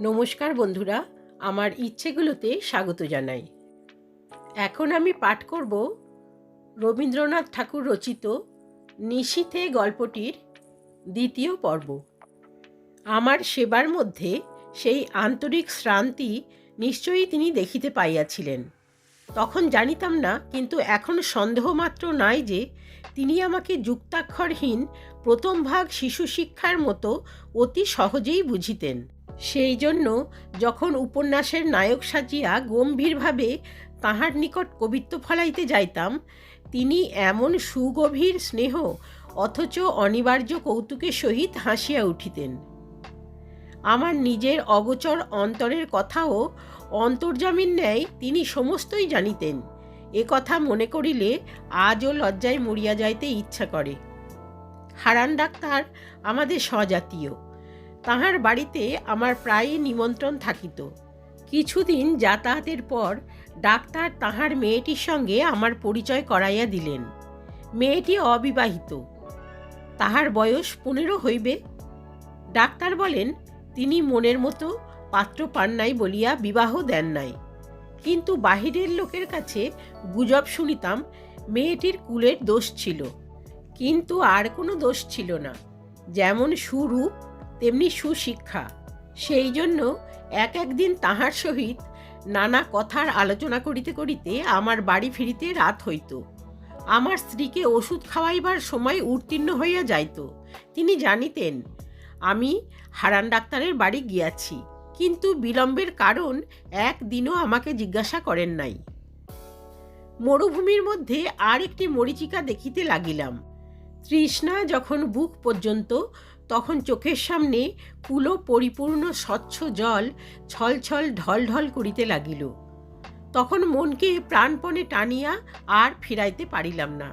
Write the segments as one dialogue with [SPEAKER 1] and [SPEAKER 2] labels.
[SPEAKER 1] নমস্কার বন্ধুরা, আমার ইচ্ছেগুলোতে স্বাগত জানাই। এখন আমি পাঠ করব রবীন্দ্রনাথ ঠাকুর রচিত নিশীথে গল্পটির দ্বিতীয় পর্ব। আমার সেবার মধ্যে সেই আন্তরিক শ্রান্তি নিশ্চয়ই তিনি দেখিতে পাইয়াছিলেন। তখন জানিতাম না, কিন্তু এখন সন্দেহ মাত্র নাই যে তিনি আমাকে যুক্তাক্ষরহীন প্রথম ভাগ শিশু শিক্ষার মতো অতি সহজেই বুঝিতেন। সেই জন্য যখন উপন্যাসের নায়ক সাজিয়া গম্ভীরভাবে তাহার নিকট কবিত্ব ফলাইতে যাইতাম, তিনি এমন সুগভীর স্নেহ অথচ অনিবার্য কৌতুকের সহিত হাসিয়া উঠিতেন। আমার নিজের অগোচর অন্তরের কথাও অন্তর্জামিন ন্যায় তিনি সমস্তই জানিতেন। এ কথা মনে করিলে আজও লজ্জায় মরিয়া যাইতে ইচ্ছা করে। হারান ডাক্তার আমাদের স্বজাতীয়। তাহার বাড়িতে আমার প্রায়ই নিমন্ত্রণ থাকিত। কিছুদিন যাতায়াতের পর ডাক্তার তাহার মেয়েটির সঙ্গে আমার পরিচয় করাইয়া দিলেন। মেয়েটি অবিবাহিত। তাহার বয়স পনেরো হইবে। ডাক্তার বলেন, তিনি মনের মতো পাত্র পান নাই বলিয়া বিবাহ দেন নাই। কিন্তু বাহিরের লোকের কাছে গুজব শুনিতাম মেয়েটির কুলের দোষ ছিল। কিন্তু আর কোনো দোষ ছিল না। যেমন সুরূপ তেমনি সুশিক্ষা। সেই জন্য এক একদিন তাহার সহিত নানা কথার আলোচনা করিতে করিতে আমার বাড়ি ফিরিতে রাত হইত। আমার স্ত্রীকে ওষুধ খাওয়াইবার সময় উত্তীর্ণ হইয়া যাইত। তিনি জানিতেন, আমি হারান ডাক্তারের বাড়ি গিয়াছি, কিন্তু বিলম্বের কারণ একদিনও আমাকে জিজ্ঞাসা করেন নাই। মরুভূমির মধ্যে আর একটি মরিচিকা দেখিতে লাগিলাম। তৃষ্ণা যখন বুক পর্যন্ত তখন চোখের সামনে কুলো পরিপূর্ণ স্বচ্ছ জল ছলছল ঢলঢল করিতে লাগিল। তখন মনকে প্রাণপণে টানিয়া আর ফিরাইতে পারিলাম না।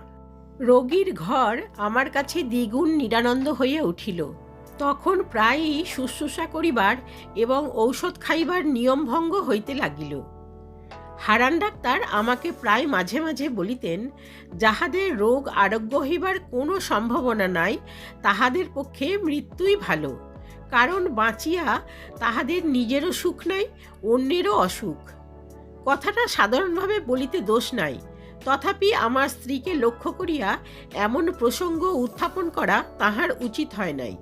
[SPEAKER 1] রোগীর ঘর আমার কাছে দ্বিগুণ নিরানন্দ হইয়া উঠিল। তখন প্রায়ই শুশ্রূষা করিবার এবং ঔষধ খাইবার নিয়মভঙ্গ হইতে লাগিল। হারান ডাক্তার আমাকে প্রায় মাঝে মাঝে বলিতেন, যাহাদের রোগ আরোগ্য হইবার কোনো সম্ভাবনা নাই, তাহাদের পক্ষে মৃত্যুই ভালো। কারণ বাঁচিয়া তাহাদের নিজেরও সুখ নাই, অন্যেরও অসুখ। কথাটা সাধারণভাবে বলিতে দোষ নাই। তথাপি আমার স্ত্রীকে লক্ষ্য করিয়া এমন প্রসঙ্গ উত্থাপন করা তাহার উচিত হয় নাই।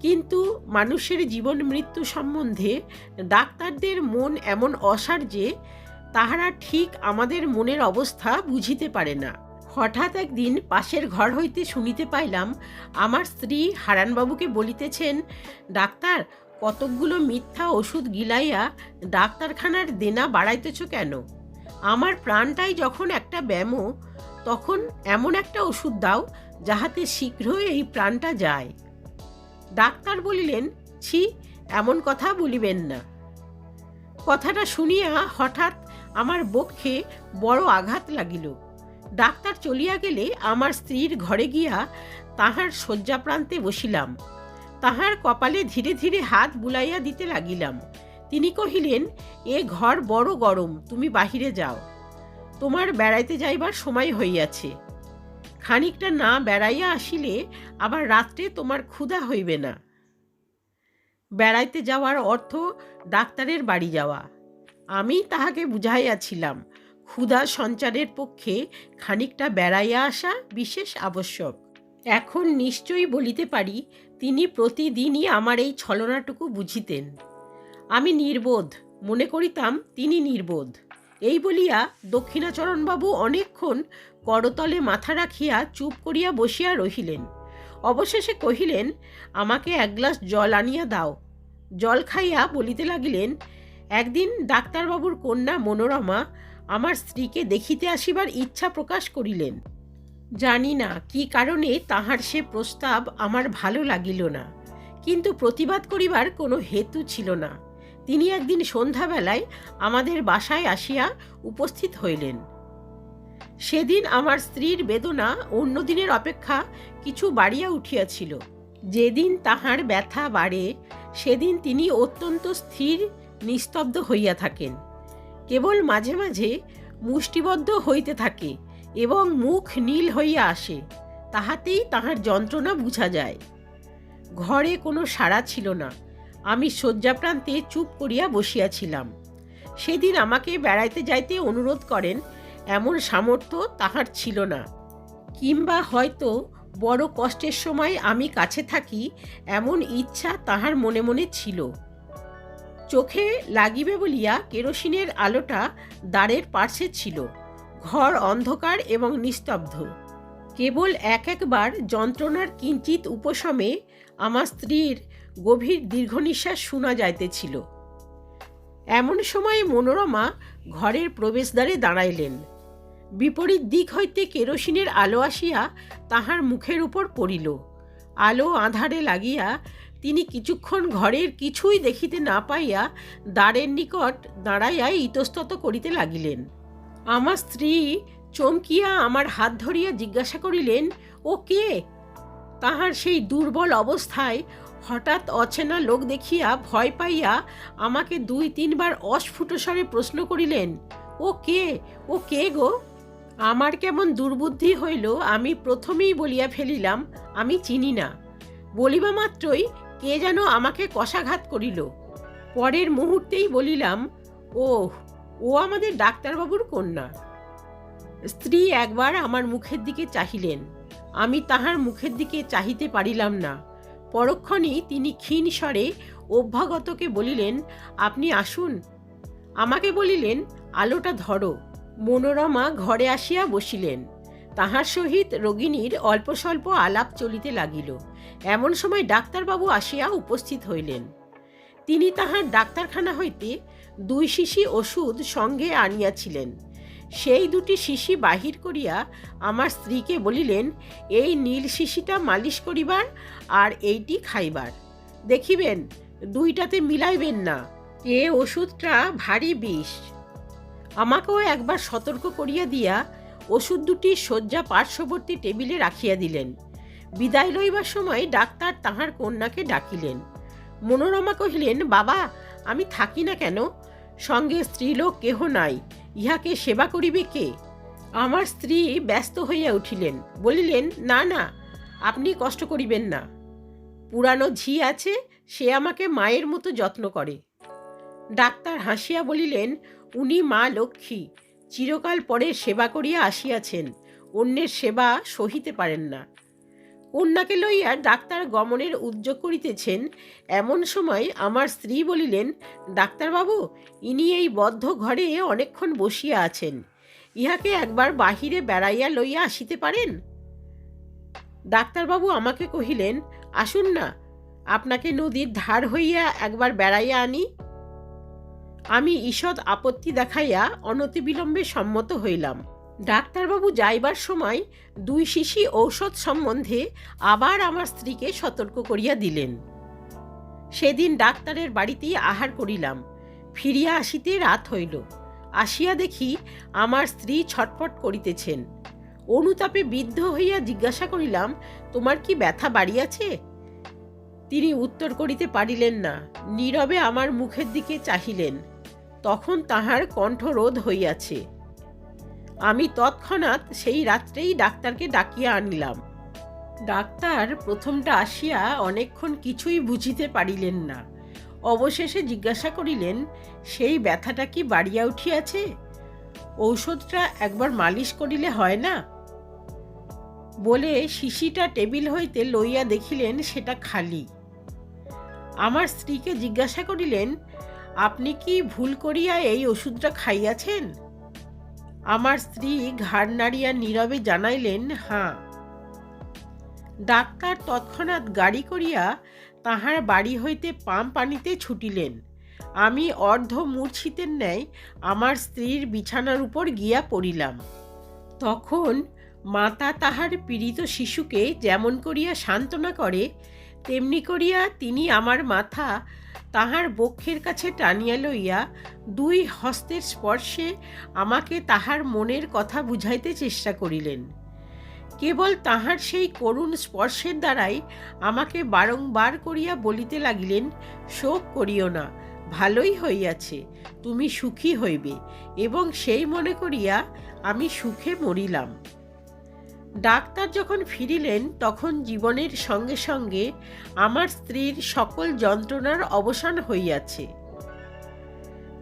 [SPEAKER 1] কিন্তু মানুষের জীবন মৃত্যু সম্বন্ধে ডাক্তারদের মন এমন অসার যে তাহারা ঠিক আমাদের মনের অবস্থা বুঝিতে পারে না। হঠাৎ একদিন পাশের ঘর হইতে শুনিতে পাইলাম, আমার স্ত্রী হারানবাবুকে বলিতেছেন, ডাক্তার, কতকগুলো মিথ্যা ওষুধ গিলাইয়া ডাক্তারখানার দেনা বাড়াইতেছ কেন? আমার প্রাণটাই যখন একটা ব্যামো, তখন এমন একটা ওষুধ দাও যাহাতে শীঘ্রই এই প্রাণটা যায়। ডাক্তার বলিলেন, ছি, এমন কথা বলিবেন না। কথাটা শুনিয়া হঠাৎ আমার বক্ষে বড় আঘাত লাগিল। ডাক্তার চলিয়া গেলে আমার স্ত্রীর ঘরে গিয়া তাহার শয্যাপ্রান্তে বসিলাম। তাহার কপালে ধীরে ধীরে হাত বুলাইয়া দিতে লাগিলাম। তিনি কহিলেন, এ ঘর বড় গরম, তুমি বাহিরে যাও। তোমার বেড়াইতে যাইবার সময় হইয়াছে। খানিকটা না বেড়াইয়া আসিলে আবার রাত্রে তোমার ক্ষুধা হইবে না। বেড়াইতে যাওয়ার অর্থ ডাক্তারের বাড়ি যাওয়া। আমি তাহাকে বুঝাইয়াছিলাম, ক্ষুধা সঞ্চারের পক্ষে খানিকটা বেড়াইয়া আসা বিশেষ আবশ্যক। এখন নিশ্চয়ই বলিতে পারি, তিনি প্রতিদিনই আমার এই ছলনাটুকু বুঝিতেন। আমি নির্বোধ, মনে করিতাম তিনি নির্বোধ। এই বলিয়া দক্ষিণাচরণবাবু অনেকক্ষণ করতলে মাথা রাখিয়া চুপ করিয়া বসিয়া রহিলেন। অবশেষে কহিলেন, আমাকে এক গ্লাস জল আনিয়া দাও। জল খাইয়া বলিতে লাগিলেন, একদিন ডাক্তারবাবুর কন্যা মনোরমা আমার স্ত্রীকে দেখিতে আসিবার ইচ্ছা প্রকাশ করিলেন। জানি না কি কারণে তাহার সে প্রস্তাব আমার ভালো লাগিল না, কিন্তু প্রতিবাদ করিবার কোনো হেতু ছিল না। তিনি একদিন সন্ধ্যাবেলায় আমাদের বাসায় আসিয়া উপস্থিত হইলেন। সেদিন আমার স্ত্রীর বেদনা অন্য দিনের অপেক্ষা কিছু বাড়িয়া উঠিয়াছিল। যেদিন তাহার ব্যথা বাড়ে, সেদিন তিনি অত্যন্ত স্থির, নিস্তব্ধ হইয়া থাকেন। কেবল মাঝে মাঝে মুষ্টিবদ্ধ হইতে থাকে এবং মুখ নীল হইয়া আসে, তাহাতেই তাহার যন্ত্রণা বুঝা যায়। ঘরে কোনো সাড়া ছিল না। আমি শয্যাপ্রান্তে চুপ করিয়া বসিয়াছিলাম। সেদিন আমাকে বেড়াইতে যাইতে অনুরোধ করেন, এমন সামর্থ্য তাহার ছিল না। কিংবা হয়তো বড় কষ্টের সময় আমি কাছে থাকি এমন ইচ্ছা তাহার মনে মনে ছিল। চোখে লাগিবে বলিয়া কেরোসিনের আলোটা দ্বারের পার্শ্বে ছিল। ঘর অন্ধকার এবং নিস্তব্ধ। কেবল এক একবার যন্ত্রণার কিঞ্চিত উপশমে আমার স্ত্রীর গভীর দীর্ঘ নিঃশ্বাস শোনা যাইতেছিল। এমন সময় মনোরমা ঘরের প্রবেশদ্বারে দাঁড়াইলেন। বিপরীত দিক হইতে কেরোসিনের আলো আসিয়া তাহার মুখের উপর পড়িল। আলো আধারে লাগিয়া তিনি কিছুক্ষণ ঘরের কিছুই দেখিতে না পাইয়া দ্বারের নিকট দাঁড়াইয়া ইতস্তত করিতে লাগিলেন। আমার স্ত্রী চমকিয়া আমার হাত ধরিয়া জিজ্ঞাসা করিলেন, ও কে? তাহার সেই দুর্বল অবস্থায় হঠাৎ অচেনা লোক দেখিয়া ভয় পাইয়া আমাকে দুই তিনবার অস্ফুট স্বরে প্রশ্ন করিলেন, ও কে? ও কে গো? আমার কেমন দুর্বুদ্ধি হইল, আমি প্রথমেই বলিয়া ফেলিলাম, আমি চিনি না। বলিবা মাত্রই কে যেন আমাকে কষাঘাত করিল। পরের মুহূর্তেই বলিলাম ও ও আমাদের ডাক্তারবাবুর কন্যা। স্ত্রী একবার আমার মুখের দিকে চাহিলেন, আমি তাহার মুখের দিকে চাহিতে পারিলাম না। পরক্ষণেই তিনি ক্ষীণ স্বরে অভ্যাগতকে বলিলেন, আপনি আসুন। আমাকে বলিলেন, আলোটা ধরো। মনোরমা ঘরে আসিয়া বসিলেন। তাহার সহিত রোগিণীর অল্প স্বল্প আলাপ চলিতে লাগিল। এমন সময় ডাক্তারবাবু আসিয়া উপস্থিত হইলেন। তিনি তাহার ডাক্তারখানা হইতে দুই শিশি ওষুধ সঙ্গে আনিয়াছিলেন। সেই দুটি শিশি বাহির করিয়া আমার স্ত্রীকে বলিলেন, এই নীল শিশিটা মালিশ করিবার আর এইটি খাইবার। দেখিবেন, দুইটাতে মিলাইবেন না। এ ওষুধটা ভারী বিষ। আমাকেও একবার সতর্ক করিয়া দিয়া ওষুধ দুটি শয্যা পার্শ্ববর্তী টেবিলে রাখিয়া দিলেন। বিদায় লইবার সময় ডাক্তার তাহার কন্যাকে ডাকিলেন। মনোরমা কহিলেন, বাবা, আমি থাকি না কেন? সঙ্গে স্ত্রীলোক কেহ নাই। ইহাকে সেবা করিবে কে? আমার স্ত্রী ব্যস্ত হইয়া উঠিলেন, বলিলেন, না না, আপনি কষ্ট করিবেন না। পুরানো ঝি আছে, সে আমাকে মায়ের মতো যত্ন করে। ডাক্তার হাসিয়া বলিলেন, উনি মা লক্ষ্মী, চিরকাল পরে সেবা করিয়া আসিয়াছেন, অন্যের সেবা সহিতে পারেন না। কন্যাকে লইয়া ডাক্তার গমনের উদ্যোগ করিতেছেন, এমন সময় আমার স্ত্রী বলিলেন, ডাক্তারবাবু, ইনি এই বদ্ধ ঘরে অনেকক্ষণ বসিয়া আছেন, ইহাকে একবার বাহিরে বেড়াইয়া লইয়া আসিতে পারেন? ডাক্তারবাবু আমাকে কহিলেন, আসুন না, আপনাকে নদীর ধার হইয়া একবার বেড়াইয়া আনি। আমি ঈষৎ আপত্তি দেখাইয়া অনতিবিলম্বে সম্মত হইলাম। ডাক্তারবাবু যাইবার সময় দুই শিশি ঔষধ সম্বন্ধে আবার আমার স্ত্রীকে সতর্ক করিয়া দিলেন। সেদিন ডাক্তারের বাড়িতেই আহার করিলাম। ফিরিয়া আসিতে রাত হইল। আসিয়া দেখি আমার স্ত্রী ছটফট করিতেছেন। অনুতাপে বিদ্ধ হইয়া জিজ্ঞাসা করিলাম, তোমার কি ব্যথা বাড়িয়াছে? তিনি উত্তর করিতে পারিলেন না। নীরবে আমার মুখের দিকে চাহিলেন। তখন তাহার কণ্ঠরোধ হইয়াছে। আমি তৎক্ষণাৎ সেই রাত্রেই ডাক্তারকে ডাকিয়া আনিলাম। ডাক্তার প্রথমটা আসিয়া অনেকক্ষণ কিছুই বুঝিতে পারিলেন না। অবশেষে জিজ্ঞাসা করিলেন, সেই ব্যথাটা কি বাড়িয়া উঠিয়াছে? ঔষধটা একবার মালিশ করিলে হয় না? বলে শিশিটা টেবিল হইতে লইয়া দেখিলেন সেটা খালি। আমার স্ত্রীকে জিজ্ঞাসা করিলেন, আপনি কি ভুল করিয়া এই ওষুধটা খাইয়াছেন? আমার স্ত্রী ঘাড় নাড়িয়া নীরবে জানাইলেন হাঁ ডাক্তার তৎক্ষণাৎ গাড়ি করিয়া তাহার বাড়ি হইতে পাম পানিতে ছুটিলেন। আমি অর্ধ মূর্ছিতের ন্যায় আমার স্ত্রীর বিছানার উপর গিয়া পড়িলাম। তখন মাতা তাহার পীড়িত শিশুকে যেমন করিয়া সান্ত্বনা করে, তেমনি করিয়া তিনি আমার মাথা তাহার বক্ষের কাছে টানিয়া লইয়া দুই হস্তের স্পর্শে আমাকে তাহার মনের কথা বুঝাইতে চেষ্টা করিলেন। কেবল তাহার সেই করুণ স্পর্শের দ্বারাই আমাকে বারংবার করিয়া বলিতে লাগিলেন, শোক করিও না, ভালোই হইয়াছে, তুমি সুখী হইবে এবং সেই মনে করিয়া আমি সুখে মরিলাম। ডাক্তার যখন ফিরিলেন, তখন জীবনের সঙ্গে সঙ্গে আমার স্ত্রীর সকল যন্ত্রণার অবসান হইয়াছে।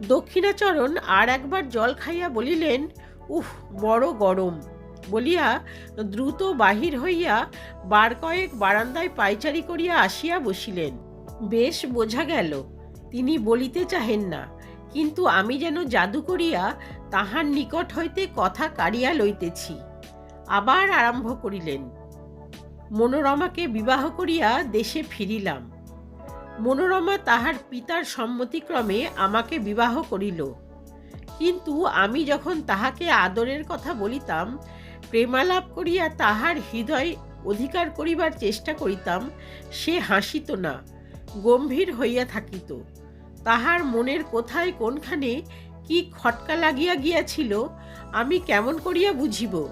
[SPEAKER 1] দক্ষিণাচরণ আর একবার জল খাইয়া বলিলেন উহ বড় গরম। বলিয়া দ্রুত বাহির হইয়া বার কয়েক বারান্দায় পায়চারি করিয়া আসিয়া বসিলেন। বেশ বোঝা গেল, তিনি বলিতে চাহেন না, কিন্তু আমি যেন জাদু করিয়া তাহার নিকট হইতে কথা কাড়িয়া লইতেছি। আবার আরম্ভ করিলেন। মনোরমাকে বিবাহ করিয়া দেশে ফিরিলাম। মনোরমা তাহার পিতার সম্মতিক্রমে আমাকে বিবাহ করিল। কিন্তু আমি যখন তাহাকে আদরের কথা বলিতাম, প্রেমালাপ করিয়া তাহার হৃদয় অধিকার করিবার চেষ্টা করিতাম, সে হাসিত না, গম্ভীর হইয়া থাকিত। তাহার মনের কোথায় কোনখানে কি খটকা লাগিয়া গিয়াছিল, আমি কেমন করিয়া বুঝিব?